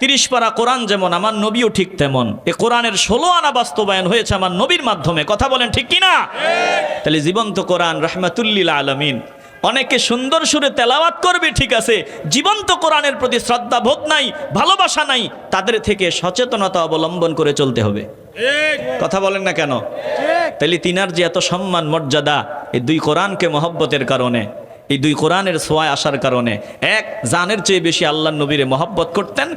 তিরিশ পারা কোরআন যেমন, আমার নবীও ঠিক তেমন। এ কোরআনের ষোলো আনা বাস্তবায়ন হয়েছে আমার নবীর মাধ্যমে। কথা বলেন ঠিক কিনা তাহলে জীবন্ত কোরআন, রহমাতুল্লিল আলমিন। অনেকে সুন্দর সুরে তেলাওয়াত করবে, ঠিক আছে। জীবন্ত কোরআনের প্রতি শ্রদ্ধা বোধ নাই, ভালোবাসা নাই, তাদের থেকে সচেতনতা অবলম্বন করে চলতে হবে। কথা বলেন না কেন? তাহলে তিনার যে এত সম্মান, মর্যাদা, এই দুই কোরআনকে মহব্বতের কারণে। এই দুই কোরআনের সোয়ায় আসার কারণে, এক, জানের চেয়ে বেশি আল্লাহ নবীরে মহব্বত করতেন,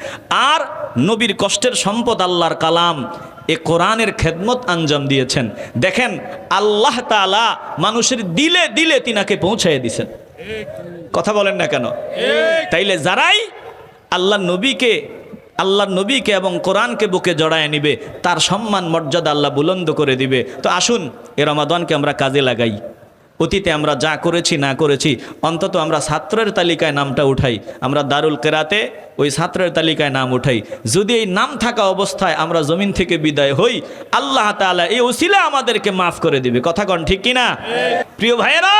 আর নবীর কষ্টের সম্পদ আল্লাহর কালাম এ কোরআনের খেদমত আঞ্জাম দিয়েছেন। দেখেন, আল্লাহ তালা মানুষের দিলে দিলে তিনাকে পৌঁছাই দিছেন। কথা বলেন না কেন? তাইলে যারাই আল্লাহ নবীকে আল্লাহ নবীকে এবং কোরআনকে বুকে জড়ায় নিবে, তার সম্মান মর্যাদা আল্লাহ বুলন্দ করে দিবে। তো আসুন, এ রমাদানকে আমরা কাজে লাগাই। অতীতে আমরা যা করেছি, না করেছি, অন্তত আমরা ছাত্রের তালিকায় নামটা উঠাই। আমরা দারুল কেরাতে ওই ছাত্রের তালিকায় নাম উঠাই। যদি এই নাম থাকা অবস্থায় আমরা জমিন থেকে বিদায় হই, আল্লাহ তাআলা এই ওসিলা আমাদেরকে মাফ করে দিবে। কথা কন ঠিক কিনা? প্রিয় ভাইয়েরা,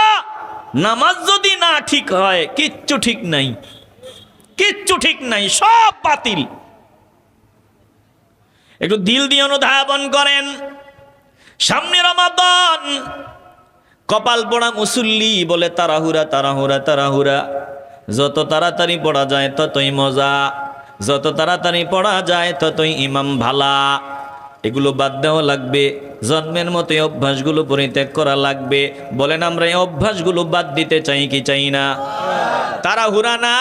নামাজ যদি না ঠিক হয়, কিচ্ছু ঠিক নাই। কিচ্ছু ঠিক নাই, সব বাতিল। একটু দিল দিয়ে অনুধাবন করেন। সামনে রমাদান। কপাল পড়া মুসল্লি বলে তারাহুরা তারাহুরা তারাহুরা। যত তাড়াতাড়ি পড়া যায় ততই মজা। যত তাড়াতাড়ি পড়া যায় ততই ইমাম ভালা। এগুলো বাদ দেওয়া লাগবে। জন্মের মতো অভ্যাসগুলো পরিত্যাগ করা লাগবে। বলেন আমরা এই অভ্যাসগুলো বাদ দিতে চাই কি চাই না? তাড়াহুড়া না,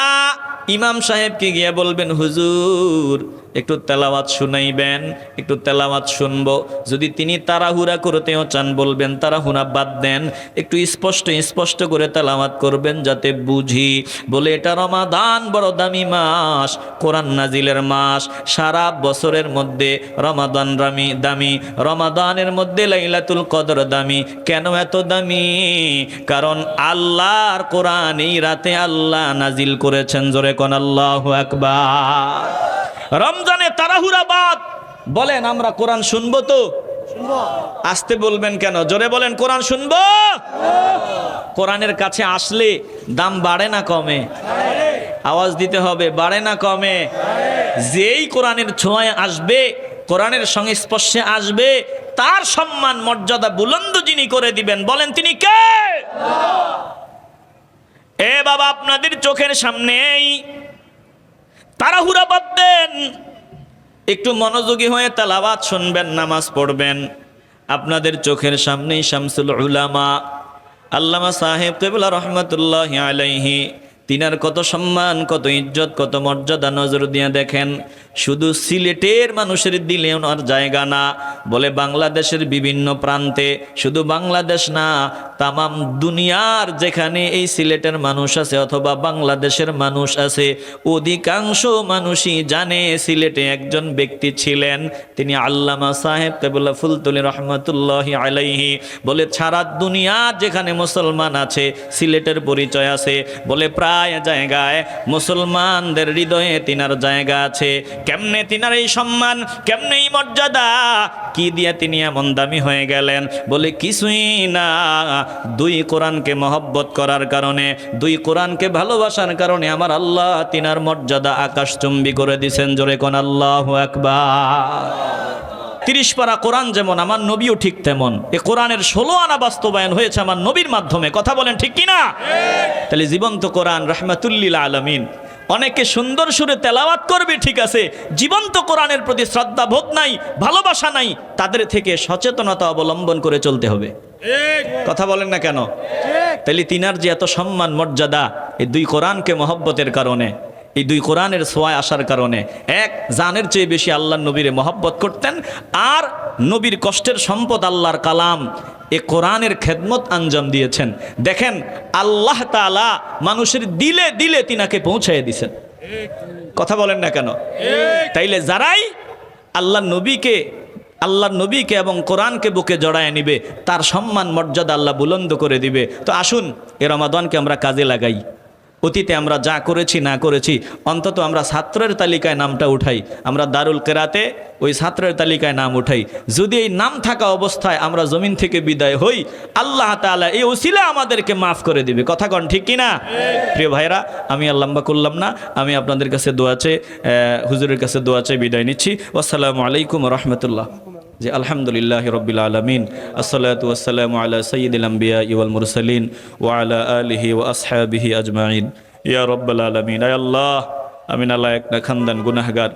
ইমাম সাহেবকে গিয়ে বলবেন, হুজুর একটু তেলাওয়াত শুনাইবেন, একটু তেলাওয়াত শুনব। যদি তিনি তাড়াহুড়া করতেও চান বলবেন, তাড়াহুড়া বাদ দেন, একটু স্পষ্ট স্পষ্ট করে তেলাওয়াত করবেন যাতে বুঝি। বলে, এটা রমাদান, বড় দামি মাস, কোরআন নাজিলের মাস। সারা বছরের মধ্যে রমাদান রামি দামি, রমাদানের মধ্যে লাইলাতুল কদর দামি। কেন এত দামি? কারণ আল্লাহর কোরআন এই রাতে আল্লাহ নাজিল করেছেন। জোরে কোন আল্লাহ আকবার। রমজানে তাড়াহুড়া বাদ। বলেন আমরা কোরআন শুনব তো? আসতে বলবেন কেন? জোরে বলেন কোরআন শুনব? কোরআনের কাছে আসলে দাম বাড়ে না কমে? আওয়াজ দিতে হবে বাড়ে না কমে? যেই কোরআনের ছোঁয়ায় আসবে কোরআনের সংস্পর্শে আসবে তার সম্মান মর্যাদা বুলন্দ যিনি করে দিবেন বলেন তিনি কে? এ বাবা আপনাদের চোখের সামনেই তাড়াহুড়া বাদ দেন। একটু মনোযোগী হয়ে তালাবাত শুনবেন, নামাজ পড়বেন। আপনাদের চোখের সামনেই শামসুল উলামা, আল্লামা সাহেব কেবলা রহমতুল্লাহ আলাইহি, তিনার কত সম্মান, কত ইজ্জত, কত মর্যাদা নজর দিয়ে দেখেন। শুধু সিলেটের মানুষের দিলে ওনার জায়গা না, বলে বাংলাদেশের বিভিন্ন প্রান্তে শুধু বাংলাদেশ না তামাম দুনিয়ার যেখানে এই সিলেটের মানুষ আছে অথবা বাংলাদেশের মানুষ আছে, অধিকাংশ মানুষই জানে সিলেটে একজন ব্যক্তি ছিলেন। তিনি আল্লামা সাহেব কেবুল্লা ফুলতলি রহমতুল্লাহ আলাইহি বলে, সারা দুনিয়া যেখানে মুসলমান আছে, সিলেটের পরিচয় আছে। বলে, প্রায় জায়গায় মুসলমানদের হৃদয়ে তিনার জায়গা আছে। কেমনে তিনার এই সম্মান, কেমনে এই মর্যাদা? কি দিয়ে তিনি এমন দামি হয়ে গেলেন? বলে, কিছুই না। দুই কোরআনকে মহব্বত করার কারণে, দুই কোরআনকে ভালোবাসার কারণে আমার আল্লাহ তিনার মর্যাদা আকাশচুম্বী করে দিছেন। জোরে কোন আল্লাহ একবার তিরিশ পারা কোরআন যেমন আমার নবীও ঠিক তেমন। এ কোরআনের ষোলো আনা বাস্তবায়ন হয়েছে আমার নবীর মাধ্যমে। কথা বলেন ঠিক কিনা? তাহলে জীবন্ত কোরআন, রহমাতুল্লিল আলমিন। অনেকে সুন্দর সুরে তেলাওয়াত করবে, ঠিক আছে। জীবন্ত কোরআনের প্রতি শ্রদ্ধা বোধ নাই, ভালোবাসা নাই, তাদের থেকে সচেতনতা অবলম্বন করে চলতে হবে। কথা বলেন না কেন? তাহলে তিনার যে এত সম্মান মর্যাদা এই দুই কোরআনকে মহব্বতের কারণে এই দুই কোরআনের সোয়ায় আসার কারণে এক জানের চেয়ে বেশি আল্লাহ নবীরে মহব্বত করতেন আর নবীর কষ্টের সম্পদ আল্লাহর কালাম এ কোরআনের খেদমত আঞ্জাম দিয়েছেন। দেখেন আল্লাহ তালা মানুষের দিলে দিলে তিনাকে পৌঁছাই দিছেন। কথা বলেন না কেন? তাইলে যারাই আল্লাহ নবীকে আল্লাহ নবীকে এবং কোরআনকে বুকে জড়ায় নিবে, তার সম্মান, মর্যাদা আল্লাহ বুলন্দ করে দিবে। তো আসুন, এ রমাদানকে আমরা কাজে লাগাই। অতীতে আমরা যা করেছি, না করেছি, অন্তত আমরা ছাত্রের তালিকায় নামটা উঠাই। আমরা দারুল কেরাতে ওই ছাত্রের তালিকায় নাম উঠাই। যদি এই নাম থাকা অবস্থায় আমরা জমিন থেকে বিদায় হই, আল্লাহ তাআলা এই ওসিলা আমাদেরকে মাফ করে দিবে। কথা কন ঠিক কিনা? প্রিয় ভাইরা আমি আর লম্বা করলাম না। আমি আপনাদের কাছে দোয়াচে হুজুরের কাছে দোয়াচে বিদায় নিচ্ছি। আসসালামু আলাইকুম রহমতুল্লাহ। জি আলহামদুলিল্লাহ রবিল আলমিন, আসসালাতু আসসালামু আলা সঈদুল আম্বিয়া ইউল মুরসালিন ওয়া আলা আলিহি ওয়া আসহাবিহি আজমাইন। ইয়া রব্বাল আলমিন, আয় আল্লাহ আমিন আল্লাহ এক না খানদান গুনাহগার,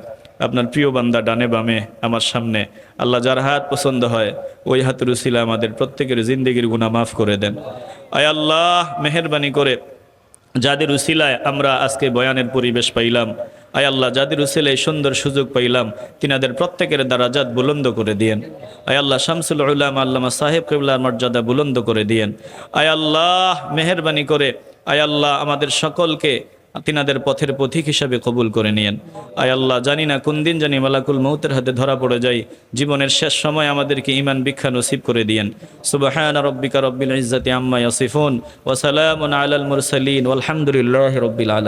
আপনার প্রিয় বান্দা ডানে বামে আমার সামনে, আল্লাহ যার হাত পছন্দ হয়, ওই হাতের উসিলা আমাদের প্রত্যেকের জিন্দগির গুনাহ মাফ করে দেন। আয় আল্লাহ, মেহরবানি করে যাদের উসিলায় আমরা আজকে বয়ানের পরিবেশ পাইলাম, আয় আল্লাহ, যাদের উসিলায় সুন্দর সুযোগ পাইলাম, তিনাদের প্রত্যেকের দ্বারা জাত বুলন্দ করে দিয়েন। আয় আল্লাহ, শামসুল উল্লাম আল্লামা সাহেব কেবলার মর্যাদা বুলন্দ করে দিয়েন। আয় আল্লাহ, মেহরবানি করে, আয় আল্লাহ, আমাদের সকলকে তিনাদের পথের পথিক হিসাবে কবুল করে নিয়েন। আয় আল্লাহ, জানি না কোন দিন জানি মালাকুল মৌতের হাতে ধরা পড়ে যাই। জীবনের শেষ সময় আমাদেরকে ইমান ভিক্ষা নসিব করে দিয়েন। সুবাহান রব্বিকা রব্বিল ইজ্জাতি আম্মা ইয়াসিফুন। ওয়া সালামুন আলাল মুরসালিন। ওয়ালহামদুলিল্লাহি রব্বিল আলামিন।